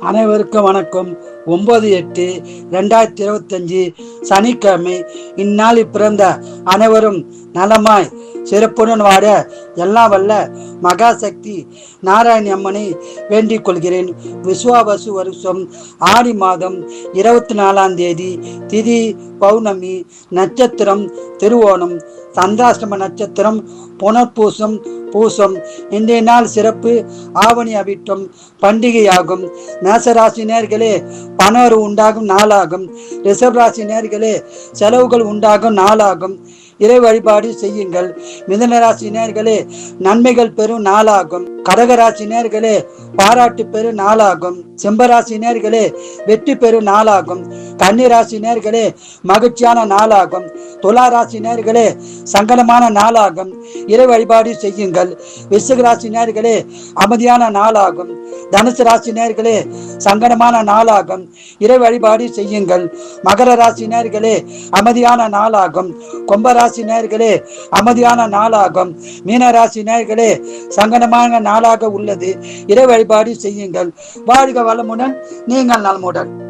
அனைவருக்கும் வணக்கம். ஒன்பது எட்டு ரெண்டாயிரத்தி இருபத்தஞ்சு சனிக்கிழமை இந்நாளில் பிறந்த அனைவரும் நலமாய் சிறப்புடன் வாட. எல்லாம் வல்ல. மகாசக்தி நாராயணி அம்மனை வேண்டிக் கொள்கிறேன். விஸ்வாவசு வருஷம் ஆடி மாதம் இருபத்தி நாலாம் தேதி திதி பௌர்ணமி நட்சத்திரம் திருவோணம் சந்தாஷ்டம நட்சத்திரம் புனர்பூசம் பூசம். இன்றைய நாள் சிறப்பு ஆவணி அவிட்டம் பண்டிகையாகும். மேசராசி நேர்களே பணவரவு உண்டாகும் நாளாகும். ரிசர்வ் ராசி நேர்களே செலவுகள் உண்டாகும் நாளாகும். இறை வழிபாடு செய்யுங்கள். மிதன நேர்களே நன்மைகள் பெறும் நாளாகும். கடகராசி நேர்களே பாராட்டு பெறும் நாளாகும். சிம்பராசி நேர்களே வெற்றி பெறும் நாளாகும். கன்னிராசி நேர்களே மகிழ்ச்சியான நாளாகும். துலா ராசி நேர்களே சங்கடமான நாளாகும். இறை வழிபாடு செய்யுங்கள். விருச்சிக ராசி நேர்களே அமைதியான நாளாகும். தனுசு ராசி நேர்களே சங்கடமான நாளாகும். இறை வழிபாடு செய்யுங்கள். மகர ராசி நேர்களே அமைதியான நாளாகும். கும்பராசி நேர்களே அமைதியான நாளாகும். மீன ராசி நேர்களே சங்கடமான நாளாக உள்ளது. இறை வழிபாடு செய்யுங்கள். வாழ்க வளமுடன். நீங்கள் நலமுடன்.